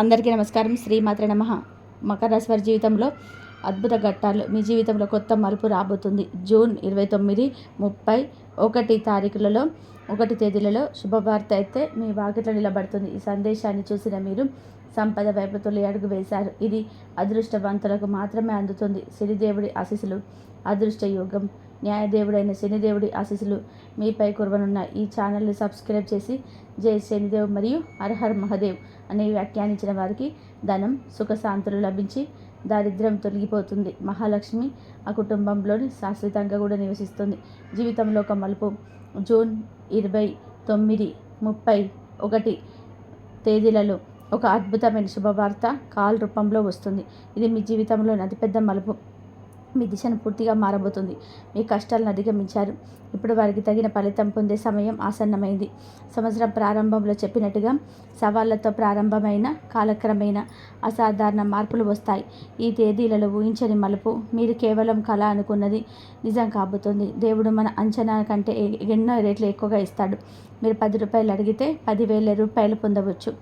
అందరికీ నమస్కారం. శ్రీమాత్ర నమ. మకర రాశి వారి జీవితంలో అద్భుత ఘట్టాలు. మీ జీవితంలో కొత్త మలుపు రాబోతుంది. జూన్ ఇరవై తొమ్మిది ముప్పై ఒకటి తారీఖులలో ఒకటి తేదీలలో శుభవార్త అయితే మీ వాకిట్లో నిలబడుతుంది. ఈ సందేశాన్ని చూసిన మీరు సంపద వైపు తొలి అడుగు వేశారు. ఇది అదృష్టవంతులకు మాత్రమే అందుతుంది. శనిదేవుడి ఆశీస్సులు అదృష్ట యోగం న్యాయదేవుడైన శనిదేవుడి ఆశీస్సులు మీపై కురవనున్న ఈ ఛానల్ని సబ్స్క్రైబ్ చేసి జై శనిదేవ్ మరియు హర్హర్ మహదేవ్. అని వ్యాఖ్యానించిన వారికి ధనం సుఖశాంతులు లభించి దారిద్ర్యం తొలగిపోతుంది. మహాలక్ష్మి ఆ కుటుంబంలోని శాశ్వతంగా కూడా నివసిస్తుంది. జీవితంలో ఒక మలుపు. జూన్ ఇరవై తొమ్మిది ముప్పై ఒకటి తేదీలలో ఒక అద్భుతమైన శుభవార్త కాల్ రూపంలో వస్తుంది. ఇది మీ జీవితంలోని అతిపెద్ద మలుపు. మీ దిశను పూర్తిగా మారబోతుంది. మీ కష్టాలను అధిగమించారు. ఇప్పుడు వారికి తగిన ఫలితం పొందే సమయం ఆసన్నమైంది. సంవత్సరం ప్రారంభంలో చెప్పినట్టుగా సవాళ్ళతో ప్రారంభమైన కాలక్రమేణ అసాధారణ మార్పులు వస్తాయి. ఈ తేదీలలో ఊహించని మలుపు మీరు కేవలం కళ అనుకున్నది నిజం కాబోతుంది. దేవుడు మన అంచనా కంటే ఎన్నో రేట్లు ఎక్కువగా ఇస్తాడు. మీరు పది రూపాయలు అడిగితే పదివేల రూపాయలు పొందవచ్చు.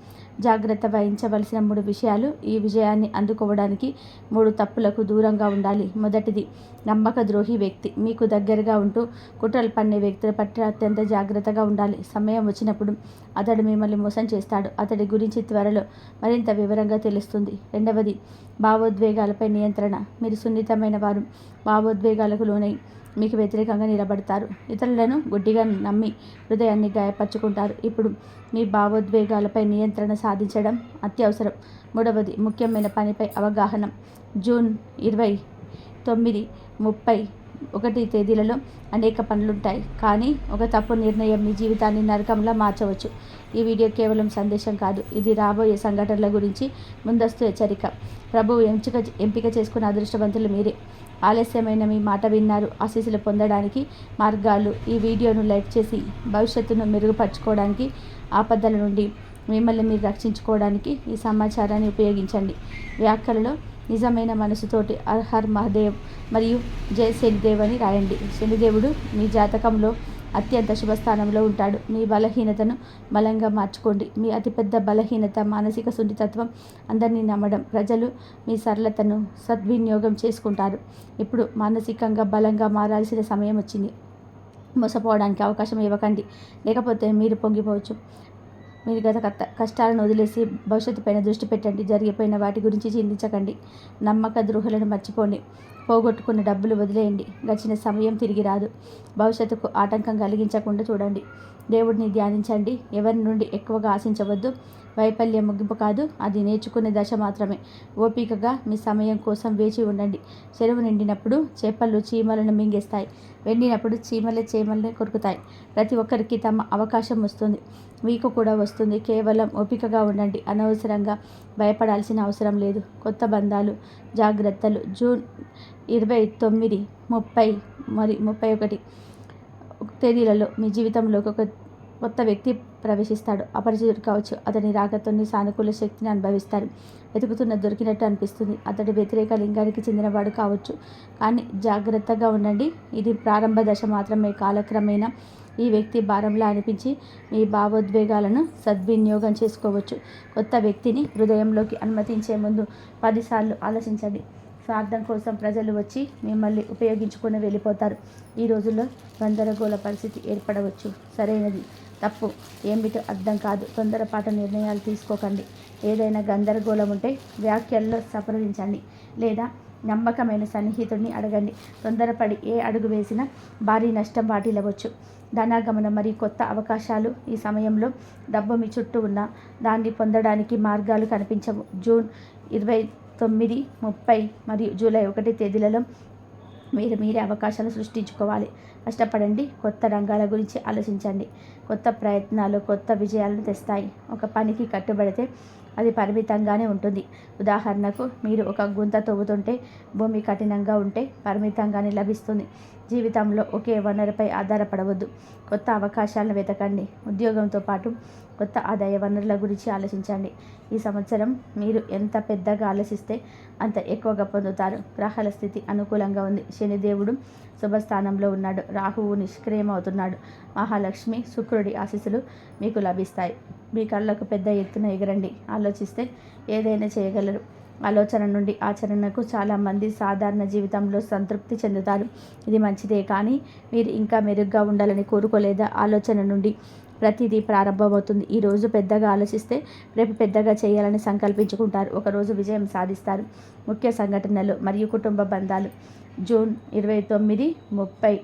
జాగ్రత్త వహించవలసిన మూడు విషయాలు. ఈ విజయాన్ని అందుకోవడానికి మూడు తప్పులకు దూరంగా ఉండాలి. మొదటిది నమ్మక ద్రోహి వ్యక్తి. మీకు దగ్గరగా ఉంటూ కుట్రలు పన్నే వ్యక్తుల పట్ల అత్యంత జాగ్రత్తగా ఉండాలి. సమయం వచ్చినప్పుడు అతడు మిమ్మల్ని మోసం చేస్తాడు. అతడి గురించి త్వరలో మరింత వివరంగా తెలుస్తుంది. రెండవది భావోద్వేగాలపై నియంత్రణ. మీరు సున్నితమైన వారు. భావోద్వేగాలకు లోనై మీకు వ్యతిరేకంగా నిలబడతారు. ఇతరులను గుడ్డిగా నమ్మి హృదయాన్ని గాయపరుచుకుంటారు. ఇప్పుడు మీ భావోద్వేగాలపై నియంత్రణ సాధించడం అత్యవసరం. మూడవది ముఖ్యమైన పనిపై అవగాహన. జూన్ ఇరవై తొమ్మిది ముప్పై ఒకటి తేదీలలో అనేక పనులుంటాయి. కానీ ఒక తప్పు నిర్ణయం మీ జీవితాన్ని నరకంలా మార్చవచ్చు. ఈ వీడియో కేవలం సందేశం కాదు ఇది రాబోయే సంఘటనల గురించి ముందస్తు హెచ్చరిక. ప్రభువు ఎంపిక ఎంపిక చేసుకున్న అదృష్టవంతులు మీరే. ఆలస్యమైన మీ మాట విన్నారు. ఆశీస్సులు పొందడానికి మార్గాలు. ఈ వీడియోను లైక్ చేసి భవిష్యత్తును మెరుగుపరచుకోవడానికి ఆపదల నుండి మిమ్మల్ని మీరు రక్షించుకోవడానికి ఈ సమాచారాన్ని ఉపయోగించండి. వ్యాఖ్యలలో నిజమైన మనసుతోటి అర్హర్ మహదేవ్ మరియు జయ శనిదేవ్ అని రాయండి. శనిదేవుడు మీ జాతకంలో అత్యంత శుభస్థానంలో ఉంటాడు. మీ బలహీనతను బలంగా మార్చుకోండి. మీ అతిపెద్ద బలహీనత మానసిక సున్నితత్వం అందరినీ నమ్మడం. ప్రజలు మీ సరళతను సద్వినియోగం చేసుకుంటారు. ఇప్పుడు మానసికంగా బలంగా మారాల్సిన సమయం వచ్చింది. మోసపోవడానికి అవకాశం ఇవ్వకండి. లేకపోతే మీరు పొంగిపోవచ్చు. మీరు గత కత్త కష్టాలను వదిలేసి భవిష్యత్తుపైన దృష్టి పెట్టండి. జరిగిపోయిన వాటి గురించి చింతించకండి. నమ్మక ద్రోహులను మర్చిపోండి. పోగొట్టుకున్న డబ్బులు వదిలేయండి. గడిచిన సమయం తిరిగి రాదు. భవిష్యత్తుకు ఆటంకం కలిగించకుండా చూడండి. దేవుడిని ధ్యానించండి. ఎవరి నుండి ఎక్కువగా ఆశించవద్దు. వైఫల్యం ముగింపు కాదు. అది నేర్చుకునే దశ మాత్రమే. ఓపికగా మీ సమయం కోసం వేచి ఉండండి. చెరువు నిండినప్పుడు చేపలు చీమలను మింగేస్తాయి. వెండినప్పుడు చీమలే చీమల్ని కొరుకుతాయి. ప్రతి ఒక్కరికి తమ అవకాశం వస్తుంది. మీకు కూడా వస్తుంది. కేవలం ఓపికగా ఉండండి. అనవసరంగా భయపడాల్సిన అవసరం లేదు. కొత్త బంధాలు జాగ్రత్తలు. జూన్ ఇరవై తొమ్మిది ముప్పై మరి ముప్పై ఒకటి. తేదీలలో మీ జీవితంలోకి ఒక కొత్త వ్యక్తి ప్రవేశిస్తాడు. అపరిచితుడు కావచ్చు. అతని రాకతోని సానుకూల శక్తిని అనుభవిస్తారు. వెతుకుతున్న దొరికినట్టు అనిపిస్తుంది. అతడి వ్యతిరేక లింగానికి చెందినవాడు కావచ్చు. కానీ జాగ్రత్తగా ఉండండి. ఇది ప్రారంభ దశ మాత్రమే. కాలక్రమేణా ఈ వ్యక్తి భారంలా అనిపించి మీ భావోద్వేగాలను సద్వినియోగం చేసుకోవచ్చు. కొత్త వ్యక్తిని హృదయంలోకి అనుమతించే ముందు పదిసార్లు ఆలోచించండి. స్వార్థం కోసం ప్రజలు వచ్చి మిమ్మల్ని ఉపయోగించుకుని వెళ్ళిపోతారు. ఈ రోజుల్లో గందరగోళ పరిస్థితి ఏర్పడవచ్చు. సరైనది తప్పు ఏమిటో అర్థం కాదు. తొందరపాటు నిర్ణయాలు తీసుకోకండి. ఏదైనా గందరగోళం ఉంటే వ్యాఖ్యల్లో సంప్రదించండి లేదా నమ్మకమైన సన్నిహితుడిని అడగండి. తొందరపడి ఏ అడుగు వేసినా భారీ నష్టం వాటిల్లవచ్చు. ధనాగమనం మరియు కొత్త అవకాశాలు ఈ సమయంలో డబ్బు మీ చుట్టూ ఉన్న దాన్ని పొందడానికి మార్గాలు కనిపించవు. జూన్ ఇరవై తొమ్మిది ముప్పై మరియు జూలై ఒకటి తేదీలలో మీరు మీరే అవకాశాలు సృష్టించుకోవాలి. కష్టపడండి కొత్త రంగాల గురించి ఆలోచించండి. కొత్త ప్రయత్నాలు కొత్త విజయాలను తెస్తాయి. ఒక పనికి కట్టుబడితే అది పరిమితంగానే ఉంటుంది. ఉదాహరణకు మీరు ఒక గుంత తవ్వుతుంటే భూమి కఠినంగా ఉంటే పరిమితంగానే లభిస్తుంది. జీవితంలో ఒకే వనరుపై ఆధారపడవద్దు. కొత్త అవకాశాలను వెతకండి. ఉద్యోగంతో పాటు కొత్త ఆదాయ వనరుల గురించి ఆలోచించండి. ఈ సంవత్సరం మీరు ఎంత పెద్దగా ఆలోచిస్తే అంత ఎక్కువగా పొందుతారు. గ్రహాల స్థితి అనుకూలంగా ఉంది. శనిదేవుడు శుభస్థానంలో ఉన్నాడు. రాహువు నిష్క్రియమవుతున్నాడు. మహాలక్ష్మి శుక్రుడి ఆశీస్సులు మీకు లభిస్తాయి. మీ కళ్ళకు పెద్ద ఎత్తున ఎగరండి. ఆలోచిస్తే ఏదైనా చేయగలరు. ఆలోచన నుండి ఆచరణకు చాలామంది సాధారణ జీవితంలో సంతృప్తి చెందుతారు. ఇది మంచిదే కానీ మీరు ఇంకా మెరుగ్గా ఉండాలని కోరుకోలేదా? ఆలోచన నుండి ప్రతిదీ ప్రారంభమవుతుంది. ఈరోజు పెద్దగా ఆలోచిస్తే రేపు పెద్దగా చేయాలని సంకల్పించుకుంటారు. ఒకరోజు విజయం సాధిస్తారు. ముఖ్య సంఘటనలు మరియు కుటుంబ బంధాలు. జూన్ ఇరవై తొమ్మిది ముప్పై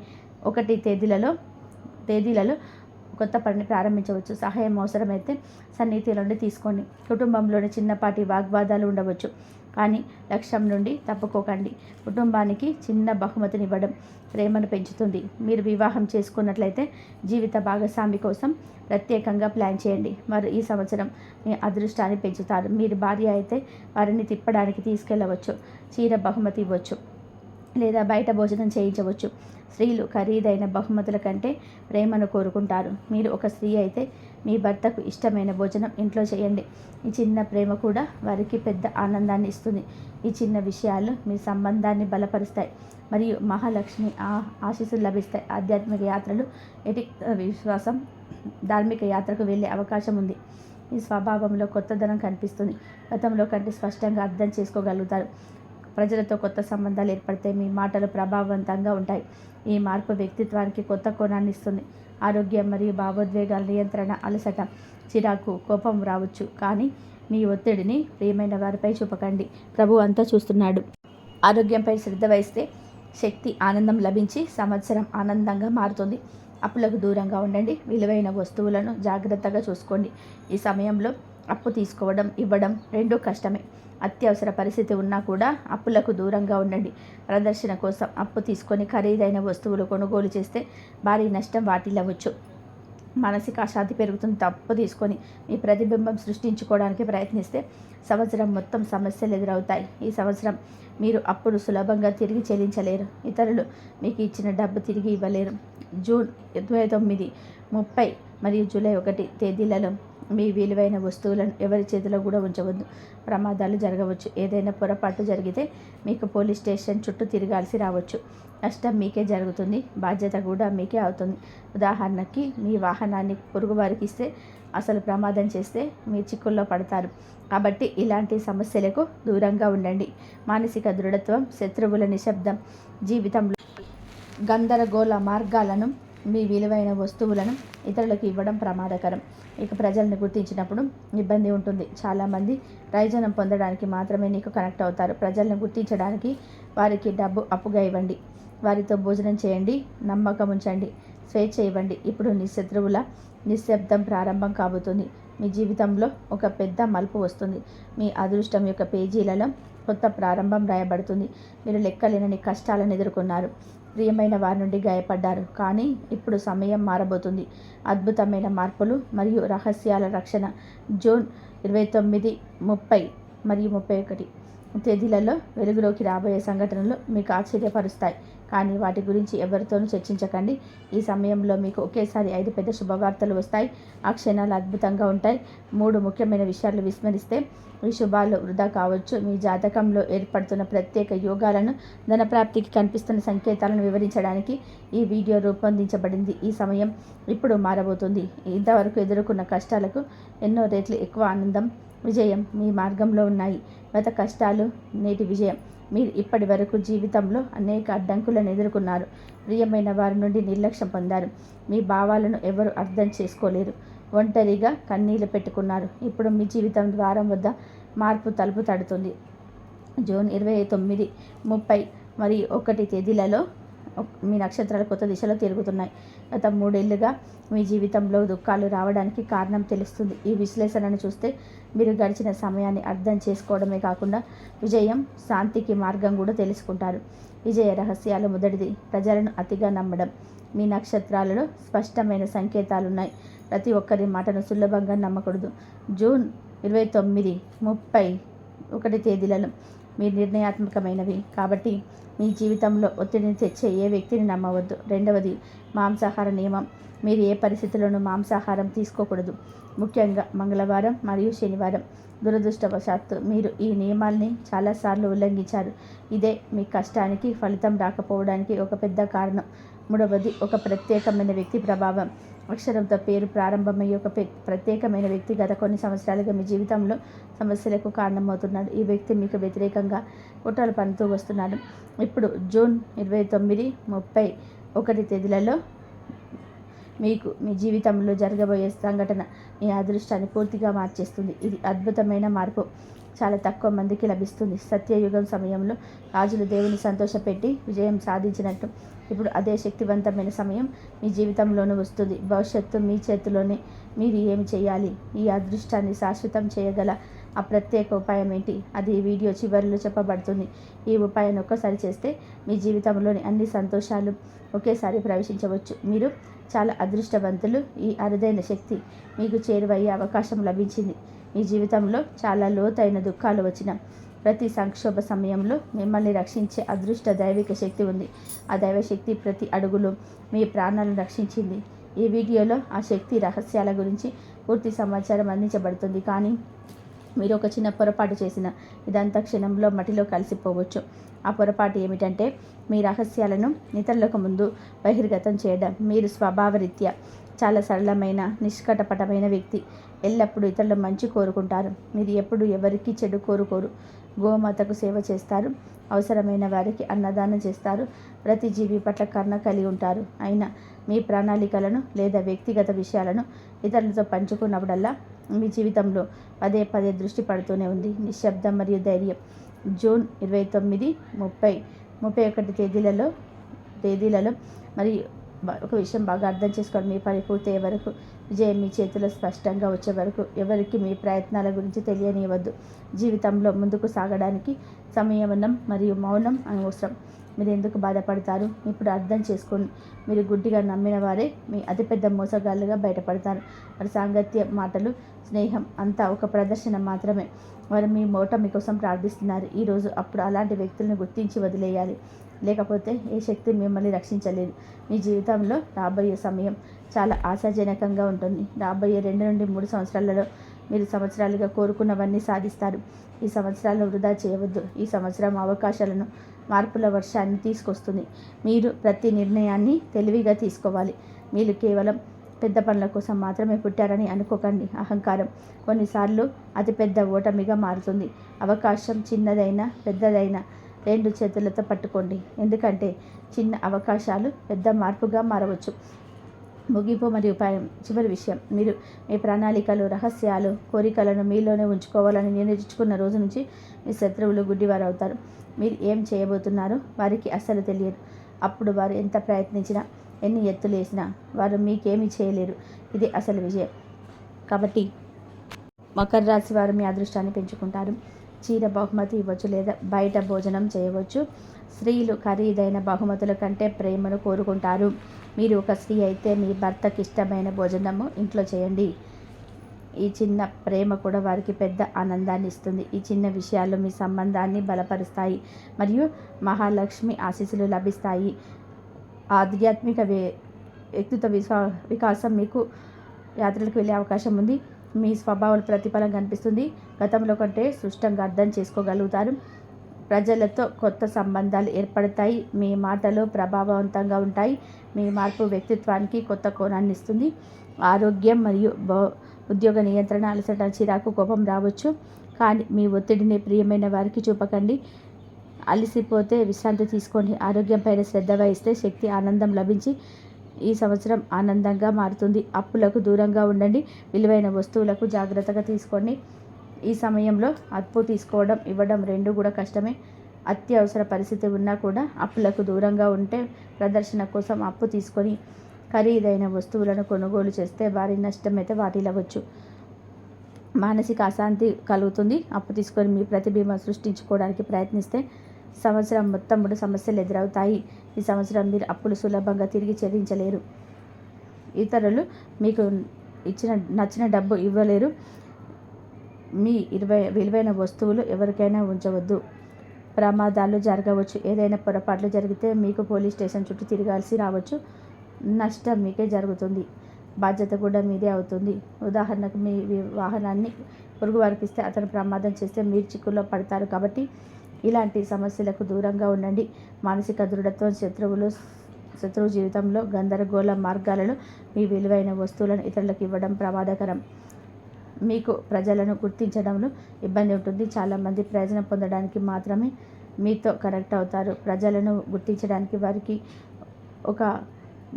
ఒకటి తేదీలలో తేదీలలో కొత్త పనిని ప్రారంభించవచ్చు. సహాయం అవసరమైతే సన్నిహితుల నుండి తీసుకోండి. కుటుంబంలోని చిన్నపాటి వాగ్వాదాలు ఉండవచ్చు. కానీ లక్ష్యం నుండి తప్పుకోకండి. కుటుంబానికి చిన్న బహుమతినివ్వడం ప్రేమను పెంచుతుంది. మీరు వివాహం చేసుకున్నట్లయితే జీవిత భాగస్వామి కోసం ప్రత్యేకంగా ప్లాన్ చేయండి. వారు ఈ సంవత్సరం మీ అదృష్టాన్ని పెంచుతారు. మీరు భార్య అయితే వారిని తిప్పడానికి తీసుకెళ్ళవచ్చు చీర బహుమతి ఇవ్వచ్చు. లేదా బయట భోజనం చేయించవచ్చు. స్త్రీలు ఖరీదైన బహుమతుల కంటే ప్రేమను కోరుకుంటారు. మీరు ఒక స్త్రీ అయితే మీ భర్తకు ఇష్టమైన భోజనం ఇంట్లో చేయండి. ఈ చిన్న ప్రేమ కూడా వారికి పెద్ద ఆనందాన్ని ఇస్తుంది. ఈ చిన్న విషయాలు మీ సంబంధాన్ని బలపరుస్తాయి. మరియు మహాలక్ష్మి ఆ ఆశీస్సులు లభిస్తాయి. ఆధ్యాత్మిక యాత్రలు ఎటి విశ్వాసం ధార్మిక యాత్రకు వెళ్ళే అవకాశం ఉంది. ఈ స్వభావంలో కొత్తదనం కనిపిస్తుంది. గతంలో కంటే స్పష్టంగా అర్థం చేసుకోగలుగుతారు. ప్రజలతో కొత్త సంబంధాలు ఏర్పడితే మీ మాటలు ప్రభావవంతంగా ఉంటాయి. ఈ మార్పు వ్యక్తిత్వానికి కొత్త కోణాన్ని ఇస్తుంది. ఆరోగ్యం మరియు భావోద్వేగాల నియంత్రణ అలసట చిరాకు కోపం రావచ్చు. కానీ మీ ఒత్తిడిని ప్రియమైన వారిపై చూపకండి. ప్రభు అంతా చూస్తున్నాడు. ఆరోగ్యంపై శ్రద్ధ వహిస్తే శక్తి ఆనందం లభించి సంవత్సరం ఆనందంగా మారుతుంది. అప్పులకు దూరంగా ఉండండి. విలువైన వస్తువులను జాగ్రత్తగా చూసుకోండి. ఈ సమయంలో అప్పు తీసుకోవడం ఇవ్వడం రెండూ కష్టమే. అత్యవసర పరిస్థితి ఉన్నా కూడా అప్పులకు దూరంగా ఉండండి. ప్రదర్శన కోసం అప్పు తీసుకొని ఖరీదైన వస్తువులు కొనుగోలు చేస్తే భారీ నష్టం వాటిల్లవచ్చు మానసిక అశాంతి పెరుగుతుంది. తప్పు తీసుకొని మీ ప్రతిబింబం సృష్టించుకోవడానికి ప్రయత్నిస్తే సంవత్సరం మొత్తం సమస్యలు ఎదురవుతాయి. ఈ సంవత్సరం మీరు అప్పుడు సులభంగా తిరిగి చెల్లించలేరు. ఇతరులు మీకు ఇచ్చిన డబ్బు తిరిగి ఇవ్వలేరు. జూన్ ఇరవై తొమ్మిది ముప్పై మరియు జూలై ఒకటి తేదీలలో మీ విలువైన వస్తువులను ఎవరి చేతిలో కూడా ఉంచవద్దు. ప్రమాదాలు జరగవచ్చు. ఏదైనా పొరపాటు జరిగితే మీకు పోలీస్ స్టేషన్ చుట్టూ తిరగాల్సి రావచ్చు. నష్టం మీకే జరుగుతుంది. బాధ్యత కూడా మీకే అవుతుంది. ఉదాహరణకి మీ వాహనాన్ని పొరుగువారికి ఇస్తే అసలు ప్రమాదం చేస్తే మీ చిక్కుల్లో పడతారు. కాబట్టి ఇలాంటి సమస్యలకు దూరంగా ఉండండి. మానసిక దృఢత్వం శత్రువుల నిశ్శబ్దం జీవితంలో గందరగోళ మార్గాలను మీ విలువైన వస్తువులను ఇతరులకు ఇవ్వడం ప్రమాదకరం. ఇక ప్రజలను గుర్తించినప్పుడు ఇబ్బంది ఉంటుంది. చాలామంది ప్రయోజనం పొందడానికి మాత్రమే నీకు కనెక్ట్ అవుతారు. ప్రజలను గుర్తించడానికి వారికి డబ్బు అప్పుగా ఇవ్వండి. వారితో భోజనం చేయండి. నమ్మకం ఉంచండి. స్వేచ్ఛ ఇవ్వండి. ఇప్పుడు నీ శత్రువుల నిశ్శబ్దం ప్రారంభం కాబోతుంది. మీ జీవితంలో ఒక పెద్ద మలుపు వస్తుంది. మీ అదృష్టం యొక్క పేజీలలో కొత్త ప్రారంభం రాయబడుతుంది. మీరు లెక్కలేనని కష్టాలను ఎదుర్కొన్నారు. ప్రియమైన వారి నుండి గాయపడ్డారు. కానీ ఇప్పుడు సమయం మారబోతుంది. అద్భుతమైన మార్పులు మరియు రహస్యాల రక్షణ. జూన్ ఇరవై తొమ్మిది ముప్పై మరియు ముప్పై ఒకటి తేదీలలో వెలుగులోకి రాబోయే సంఘటనలు మీకు ఆశ్చర్యపరుస్తాయి. కానీ వాటి గురించి ఎవరితోనూ చర్చించకండి. ఈ సమయంలో మీకు ఒకేసారి ఐదు పెద్ద శుభవార్తలు వస్తాయి. ఆ క్షణాలు అద్భుతంగా ఉంటాయి. మూడు ముఖ్యమైన విషయాలు విస్మరిస్తే ఈ శుభాలు వృధా కావచ్చు. మీ జాతకంలో ఏర్పడుతున్న ప్రత్యేక యోగాలను ధనప్రాప్తికి కనిపిస్తున్న సంకేతాలను వివరించడానికి ఈ వీడియో రూపొందించబడింది. ఈ సమయం ఇప్పుడు మారబోతుంది. ఇంతవరకు ఎదుర్కొన్న కష్టాలకు ఎన్నో రేట్లు ఎక్కువ ఆనందం విజయం మీ మార్గంలో ఉన్నాయి. గత కష్టాలు నేటి విజయం. మీరు ఇప్పటి వరకు జీవితంలో అనేక అడ్డంకులను ఎదుర్కొన్నారు. ప్రియమైన వారి నుండి నిర్లక్ష్యం పొందారు. మీ భావాలను ఎవరు అర్థం చేసుకోలేరు. ఒంటరిగా కన్నీళ్ళు పెట్టుకున్నారు. ఇప్పుడు మీ జీవితం ద్వారం వద్ద మార్పు తలుపు తడుతుంది. జూన్ ఇరవై తొమ్మిది ముప్పై మరియు ఒకటి తేదీలలో మీ నక్షత్రాలు కొత్త దిశలో తిరుగుతున్నాయి. గత మూడేళ్ళుగా మీ జీవితంలో దుఃఖాలు రావడానికి కారణం తెలుస్తుంది. ఈ విశ్లేషణను చూస్తే మీరు గడిచిన సమయాన్ని అర్థం చేసుకోవడమే కాకుండా విజయం శాంతికి మార్గం కూడా తెలుసుకుంటారు. విజయ రహస్యాలు మొదటిది ప్రజలను అతిగా నమ్మడం. మీ నక్షత్రాలలో స్పష్టమైన సంకేతాలు ఉన్నాయి ప్రతి ఒక్కరి మాటను సులభంగా నమ్మకూడదు. జూన్ ఇరవై తొమ్మిది ముప్పై ఒకటి తేదీలలో మీ నిర్ణయాత్మకమైనవి. కాబట్టి మీ జీవితంలో ఒత్తిడిని తెచ్చే ఏ వ్యక్తిని నమ్మవద్దు. రెండవది మాంసాహార నియమం. మీరు ఏ పరిస్థితుల్లోనూ మాంసాహారం తీసుకోకూడదు. ముఖ్యంగా మంగళవారం మరియు శనివారం. దురదృష్టవశాత్తు మీరు ఈ నియమాల్ని చాలాసార్లు ఉల్లంఘించారు. ఇదే మీ కష్టానికి ఫలితం రాకపోవడానికి ఒక పెద్ద కారణం. మూడవది ఒక ప్రత్యేకమైన వ్యక్తి ప్రభావం. అక్షరంతో పేరు ప్రారంభమయ్యే ఒక ప్రత్యేకమైన వ్యక్తి గత కొన్ని సంవత్సరాలుగా మీ జీవితంలో సమస్యలకు కారణమవుతున్నాడు. ఈ వ్యక్తి మీకు వ్యతిరేకంగా కుట్రలు పనుతూ వస్తున్నాడు. ఇప్పుడు జూన్ ఇరవై తొమ్మిది ముప్పై ఒకటి తేదీలలో మీకు మీ జీవితంలో జరగబోయే సంఘటన మీ అదృష్టాన్ని పూర్తిగా మార్చేస్తుంది. ఇది అద్భుతమైన మార్పు. చాలా తక్కువ మందికి లభిస్తుంది. సత్యయుగం సమయంలో రాజులు దేవుని సంతోషపెట్టి విజయం సాధించినట్టు. ఇప్పుడు అదే శక్తివంతమైన సమయం మీ జీవితంలోనూ వస్తుంది. భవిష్యత్తు మీ చేతిలోనే. మీరు ఏమి చేయాలి? ఈ అదృష్టాన్ని శాశ్వతం చేయగల ఆ ప్రత్యేక ఉపాయం ఏంటి? అది ఈ వీడియో చివరిలో చెప్పబడుతుంది. ఈ ఉపాయాన్ని ఒక్కసారి చేస్తే మీ జీవితంలోని అన్ని సంతోషాలు ఒకేసారి ప్రవేశించవచ్చు. మీరు చాలా అదృష్టవంతులు. ఈ అరుదైన శక్తి మీకు చేరువయ్యే అవకాశం లభించింది. మీ జీవితంలో చాలా లోతైన దుఃఖాలు వచ్చిన ప్రతి సంక్షోభ సమయంలో మిమ్మల్ని రక్షించే అదృష్ట దైవిక శక్తి ఉంది. ఆ దైవశక్తి ప్రతి అడుగులో మీ ప్రాణాలను రక్షించింది. ఈ వీడియోలో ఆ శక్తి రహస్యాల గురించి పూర్తి సమాచారం అందించబడుతుంది. కానీ మీరు ఒక చిన్న పొరపాటు చేసిన ఇదంతా క్షణంలో మట్టిలో కలిసిపోవచ్చు. ఆ పొరపాటు ఏమిటంటే మీ రహస్యాలను ఇతరులకు ముందు బహిర్గతం చేయడం. మీరు స్వభావరీత్యా చాలా సరళమైన నిష్కటపటమైన వ్యక్తి. ఎల్లప్పుడూ ఇతరులు మంచి కోరుకుంటారు. మీరు ఎప్పుడు ఎవరికి చెడు కోరుకోరు. గోమాతకు సేవ చేస్తారు. అవసరమైన వారికి అన్నదానం చేస్తారు. ప్రతి జీవి పట్ల కర్ణ కలిగి ఉంటారు. అయినా మీ ప్రణాళికలను లేదా వ్యక్తిగత విషయాలను ఇతరులతో పంచుకున్నప్పుడల్లా మీ జీవితంలో పదే పదే దృష్టి పడుతూనే ఉంది. నిశ్శబ్దం మరియు ధైర్యం. జూన్ ఇరవై తొమ్మిది ముప్పై ముప్పై ఒకటి తేదీలలో తేదీలలో మరియు ఒక విషయం బాగా అర్థం చేసుకోండి. మీ పని పూర్తయ్యే వరకు విజయం మీ చేతిలో స్పష్టంగా వచ్చే వరకు ఎవరికి మీ ప్రయత్నాల గురించి తెలియనివ్వద్దు. జీవితంలో ముందుకు సాగడానికి సంయమనం మరియు మౌనం అవసరం మీరు ఎందుకు బాధపడతారు? ఇప్పుడు అర్థం చేసుకోండి. మీరు గుడ్డిగా నమ్మిన వారే మీ అతిపెద్ద మోసగాళ్ళుగా బయటపడతారు. వారి సాంగత్య మాటలు స్నేహం అంతా ఒక ప్రదర్శన మాత్రమే. వారు మీ మోట మీకోసం ప్రార్థిస్తున్నారు. ఈరోజు అప్పుడు అలాంటి వ్యక్తులను గుర్తించి వదిలేయాలి. లేకపోతే ఏ శక్తి మిమ్మల్ని రక్షించలేదు. మీ జీవితంలో రాబోయే సమయం చాలా ఆశాజనకంగా ఉంటుంది. రాబోయే రెండు నుండి మూడు సంవత్సరాలలో మీరు సంవత్సరాలుగా కోరుకున్నవన్నీ సాధిస్తారు. ఈ సంవత్సరాలు వృధా చేయవద్దు. ఈ సంవత్సరం అవకాశాలను మార్పుల వర్షాన్ని తీసుకొస్తుంది. మీరు ప్రతి నిర్ణయాన్ని తెలివిగా తీసుకోవాలి. మీరు కేవలం పెద్ద పనుల కోసం మాత్రమే పుట్టారని అనుకోకండి. అహంకారం కొన్నిసార్లు అతిపెద్ద ఓటమిగా మారుతుంది. అవకాశం చిన్నదైనా పెద్దదైనా రెండు చేతులతో పట్టుకోండి. ఎందుకంటే చిన్న అవకాశాలు పెద్ద మార్పుగా మారవచ్చు. ముగింపు మరియు ఉపాయం. చివరి విషయం. మీరు మీ ప్రణాళికలు రహస్యాలు కోరికలను మీలోనే ఉంచుకోవాలని నిర్ణయించుకున్న రోజు నుంచి మీ శత్రువులు గుడ్డివారు అవుతారు మీరు ఏం చేయబోతున్నారో వారికి అస్సలు తెలియదు. అప్పుడు వారు ఎంత ప్రయత్నించినా ఎన్ని ఎత్తులేసినా వారు మీకేమీ చేయలేరు. ఇది అసలు విజయం. కాబట్టి మకర రాశి వారు మీ అదృష్టాన్ని పెంచుకుంటారు. చీర బహుమతి ఇవ్వచ్చు లేదా బయట భోజనం చేయవచ్చు. స్త్రీలు ఖరీదైన బహుమతుల కంటే ప్రేమను కోరుకుంటారు. మీరు ఒక స్త్రీ అయితే మీ భర్తకి ఇష్టమైన భోజనము ఇంట్లో చేయండి. ఈ చిన్న ప్రేమ కూడా వారికి పెద్ద ఆనందాన్ని ఇస్తుంది. ఈ చిన్న విషయాలు మీ సంబంధాన్ని బలపరుస్తాయి మరియు మహాలక్ష్మి ఆశీస్సులు లభిస్తాయి. ఆధ్యాత్మిక వ్యక్తిత్వ వికాసం మీకు యాత్రలకు వెళ్ళే అవకాశం ఉంది. మీ స్వభావాల ప్రతిఫలం కనిపిస్తుంది. గతంలో కంటే స్పష్టంగా అర్థం చేసుకోగలుగుతారు. ప్రజలతో కొత్త సంబంధాలు ఏర్పడతాయి. మీ మాటలు ప్రభావవంతంగా ఉంటాయి. మీ మార్పు వ్యక్తిత్వానికి కొత్త కోణాన్ని ఇస్తుంది. ఆరోగ్యం మరియు ఉద్యోగ నియంత్రణ అలసట చిరాకు కోపం రావచ్చు. కానీ మీ ఒత్తిడిని ప్రియమైన వారికి చూపకండి. అలసిపోతే విశ్రాంతి తీసుకోండి. ఆరోగ్యంపైన శ్రద్ధ వహిస్తే శక్తి ఆనందం లభించి ఈ సంవత్సరం ఆనందంగా మారుతుంది. అప్పులకు దూరంగా ఉండండి. విలువైన వస్తువులకు జాగ్రత్తగా తీసుకోండి. ఈ సమయంలో అప్పు తీసుకోవడం ఇవ్వడం రెండు కూడా కష్టమే. అత్యవసర పరిస్థితి ఉన్నా కూడా అప్పులకు దూరంగా ఉంటే ప్రదర్శన కోసం అప్పు తీసుకొని ఖరీదైన వస్తువులను కొనుగోలు చేస్తే వారి నష్టమైతే వాటిల్లవచ్చు మానసిక అశాంతి కలుగుతుంది. అప్పు తీసుకొని మీ ప్రతిబింబం సృష్టించుకోవడానికి ప్రయత్నిస్తే సంవత్సరం మొత్తం మూడు సమస్యలు ఎదురవుతాయి. ఈ సంవత్సరం మీరు అప్పులు సులభంగా తిరిగి చెల్లించలేరు. ఇతరులు మీకు ఇచ్చిన నచ్చిన డబ్బు ఇవ్వలేరు. మీ ఇరవై విలువైన వస్తువులు ఎవరికైనా ఉంచవద్దు. ప్రమాదాలు జరగవచ్చు. ఏదైనా పొరపాట్లు జరిగితే మీకు పోలీస్ స్టేషన్ చుట్టూ తిరగాల్సి రావచ్చు. నష్టం మీకే జరుగుతుంది. బాధ్యత కూడా మీదే అవుతుంది. ఉదాహరణకు మీ వాహనాన్ని పొరుగు వారికి ఇస్తే అతను ప్రమాదం చేస్తే మీరు చిక్కుల్లో పడతారు కాబట్టి ఇలాంటి సమస్యలకు దూరంగా ఉండండి. మానసిక దృఢత్వం శత్రువులు శత్రువు జీవితంలో గందరగోళ మార్గాలలో మీ విలువైన వస్తువులను ఇతరులకు ఇవ్వడం ప్రమాదకరం. మీకు ప్రజలను గుర్తించడంలో ఇబ్బంది ఉంటుంది. చాలామంది ప్రయోజనం పొందడానికి మాత్రమే మీతో కనెక్ట్ అవుతారు. ప్రజలను గుర్తించడానికి వారికి ఒక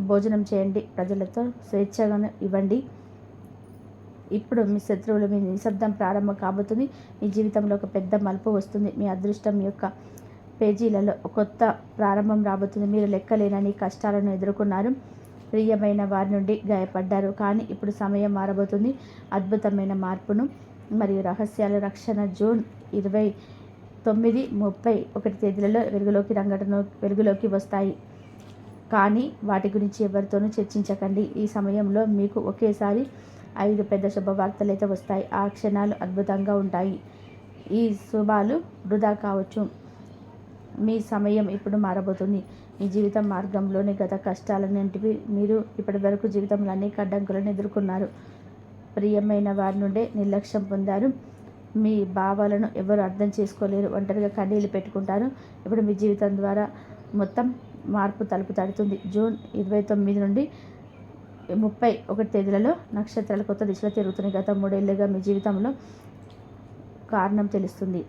భోజనం చేయండి. ప్రజలతో స్వేచ్ఛగా ఇవ్వండి. ఇప్పుడు మీ శత్రువులు మీ నిశ్శబ్దం ప్రారంభం కాబోతుంది. మీ జీవితంలో ఒక పెద్ద మలుపు వస్తుంది. మీ అదృష్టం యొక్క పేజీలలో కొత్త ప్రారంభం రాబోతుంది. మీరు లెక్కలేనని కష్టాలను ఎదుర్కొన్నారు. ప్రియమైన వారి నుండి గాయపడ్డారు. కానీ ఇప్పుడు సమయం మారబోతుంది. అద్భుతమైన మార్పును మరియు రహస్యాల రక్షణ జూన్ ఇరవై తొమ్మిది ముప్పై ఒకటి తేదీలలో వెలుగులోకి రంగటను వెలుగులోకి వస్తాయి. కానీ వాటి గురించి ఎవరితోనూ చర్చించకండి. ఈ సమయంలో మీకు ఒకేసారి ఐదు పెద్ద శుభవార్తలు అయితే వస్తాయి. ఆ క్షణాలు అద్భుతంగా ఉంటాయి. ఈ శుభాలు వృధా కావచ్చు. మీ సమయం ఇప్పుడు మారబోతుంది. మీ జీవితం మార్గంలోని గత కష్టాలన్నింటివి మీరు ఇప్పటి వరకు జీవితంలో అనేక అడ్డంకులను ఎదుర్కొన్నారు. ప్రియమైన వారి నుండే నిర్లక్ష్యం పొందారు. మీ భావాలను ఎవరు అర్థం చేసుకోలేరు. ఒంటరిగా కన్నీళ్ళు పెట్టుకుంటారు. ఇప్పుడు మీ జీవితం ద్వారా మొత్తం మార్పు తలుపు తడుతుంది. జూన్ ఇరవై తొమ్మిది నుండి ముప్పై ఒకటి తేదీలలో నక్షత్రాలు కొత్త దిశలో తిరుగుతున్నాయి. గత మూడేళ్ళుగా మీ జీవితంలో కారణం తెలుస్తుంది.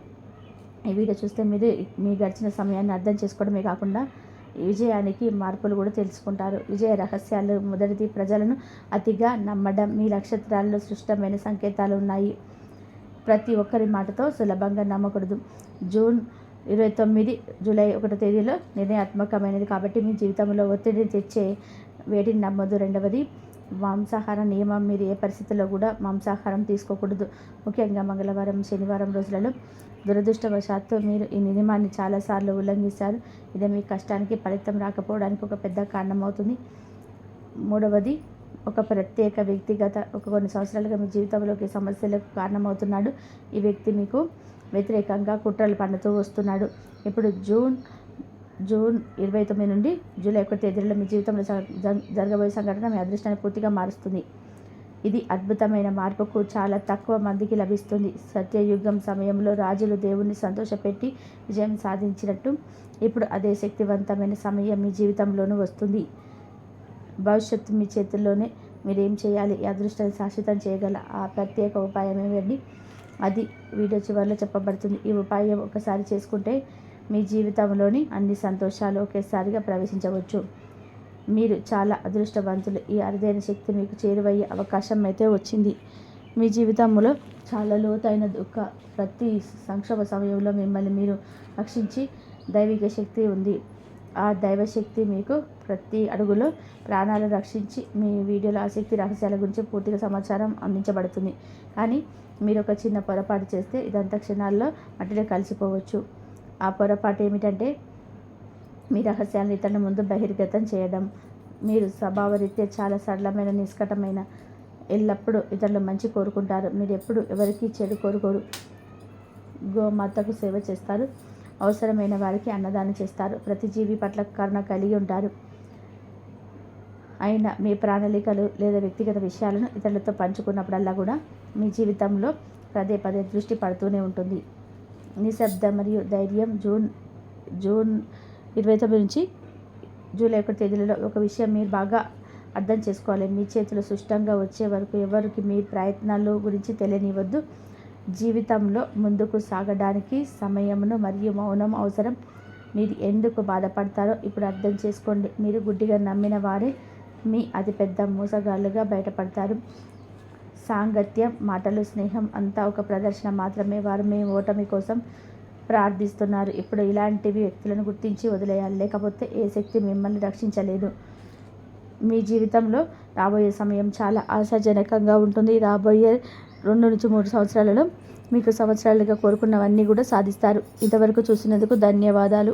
ఈ వీడియో చూస్తే మీరు మీ గడిచిన సమయాన్ని అర్థం చేసుకోవడమే కాకుండా ఈ విజయానికి మార్పులు కూడా తెలుసుకుంటారు. విజయ రహస్యాలు మొదటిది ప్రజలను అతిగా నమ్మడం మీ నక్షత్రాల్లో సృష్టమైన సంకేతాలు ఉన్నాయి. ప్రతి ఒక్కరి మాటతో సులభంగా నమ్మకూడదు. జూన్ ఇరవై తొమ్మిది జూలై ఒకటో తేదీలో నిర్ణయాత్మకమైనది కాబట్టి మీ జీవితంలో ఒత్తిడిని తెచ్చే వేడిని నమ్మదు రెండవది మాంసాహార నియమం మీరు ఏ పరిస్థితుల్లో కూడా మాంసాహారం తీసుకోకూడదు. ముఖ్యంగా మంగళవారం శనివారం రోజులలో దురదృష్టవశాత్తు మీరు ఈ నియమాన్ని చాలాసార్లు ఉల్లంఘిస్తారు. ఇది మీ కష్టానికి ఫలితం రాకపోవడానికి ఒక పెద్ద కారణం అవుతుంది మూడవది ఒక ప్రత్యేక వ్యక్తిగత ఒక కొన్ని సంవత్సరాలుగా మీ జీవితంలోకి సమస్యలకు కారణమవుతున్నాడు. ఈ వ్యక్తి మీకు వ్యతిరేకంగా కుట్రలు పండుతూ వస్తున్నాడు. ఇప్పుడు జూన్ జూన్ ఇరవై తొమ్మిది నుండి జూలై ఒకటి తేదీలో మీ జీవితంలో జరగబోయే సంఘటన మీ అదృష్టాన్ని పూర్తిగా మారుస్తుంది. ఇది అద్భుతమైన మార్పుకు చాలా తక్కువ మందికి లభిస్తుంది. సత్యయుగం సమయంలో రాజులు దేవుణ్ణి సంతోషపెట్టి విజయం సాధించినట్టు ఇప్పుడు అదే శక్తివంతమైన సమయం మీ జీవితంలోనూ వస్తుంది. భవిష్యత్తు మీ చేతుల్లోనే మీరేం చేయాలి? ఈ అదృష్టాన్ని శాశ్వతం చేయగల ఆ ప్రత్యేక ఉపాయం ఏమిటండి అది వీడియో చివరిలో చెప్పబడుతుంది. ఈ ఉపాయం ఒకసారి చేసుకుంటే మీ జీవితంలోని అన్ని సంతోషాలు ఒకేసారిగా ప్రవేశించవచ్చు. మీరు చాలా అదృష్టవంతులు. ఈ అరుదైన శక్తి మీకు చేరువయ్యే అవకాశం అయితే వచ్చింది. మీ జీవితంలో చాలా లోతైన దుఃఖ ప్రతి సంక్షోభ సమయంలో మిమ్మల్ని మీరు రక్షించి దైవిక శక్తి ఉంది. ఆ దైవశక్తి మీకు ప్రతి అడుగులో ప్రాణాలు రక్షించి మీ వీడియోలో ఆసక్తి రహస్యాల గురించి పూర్తిగా సమాచారం అందించబడుతుంది. కానీ మీరు ఒక చిన్న పొరపాటు చేస్తే ఇదంతా క్షణాల్లో మట్టిలో కలిసిపోవచ్చు. ఆ పొరపాటు ఏమిటంటే మీ రహస్యాలను ఇతరుల ముందు బహిర్గతం చేయడం మీరు స్వభావరీత్యా చాలా సరళమైన నిష్కటమైన ఎల్లప్పుడూ ఇతరులు మంచి కోరుకుంటారు. మీరు ఎప్పుడు ఎవరికి చెడు కోరుకోరు. గోమాతకు సేవ చేస్తారు. అవసరమైన వారికి అన్నదానం చేస్తారు. ప్రతి జీవి పట్ల కరుణ కలిగి ఉంటారు. అయినా మీ ప్రణాళికలు లేదా వ్యక్తిగత విషయాలను ఇతరులతో పంచుకున్నప్పుడల్లా కూడా మీ జీవితంలో పదే పదే దృష్టి పడుతూనే ఉంటుంది. నిశ్శబ్ద మరియు ధైర్యం జూన్ జూన్ ఇరవై తొమ్మిది నుంచి జూలై ఒకటి తేదీలలో ఒక విషయం మీరు బాగా అర్థం చేసుకోవాలి. మీ చేతులు సుష్టంగా వచ్చే వరకు ఎవరికి మీ ప్రయత్నాలు గురించి తెలియనివ్వద్దు. జీవితంలో ముందుకు సాగడానికి సమయమును మరియు మౌనం అవసరం. మీరు ఎందుకు బాధపడతారో ఇప్పుడు అర్థం చేసుకోండి. మీరు గుడ్డిగా నమ్మిన వారే మీ అతిపెద్ద మోసగాళ్ళుగా బయటపడతారు. సాంగత్యం మాటలు స్నేహం అంతా ఒక ప్రదర్శన మాత్రమే. వారు మీ ఓటమి కోసం ప్రార్థిస్తున్నారు. ఇప్పుడు ఇలాంటివి వ్యక్తులను గుర్తించి వదిలేయాలి. లేకపోతే ఏ శక్తి మిమ్మల్ని రక్షించలేదు. మీ జీవితంలో రాబోయే సమయం చాలా ఆశాజనకంగా ఉంటుంది. రాబోయే రెండు నుంచి మూడు సంవత్సరాలలో మీకు సంవత్సరాలుగా కోరుకున్నవన్నీ కూడా సాధిస్తారు. ఇంతవరకు చూసినందుకు ధన్యవాదాలు.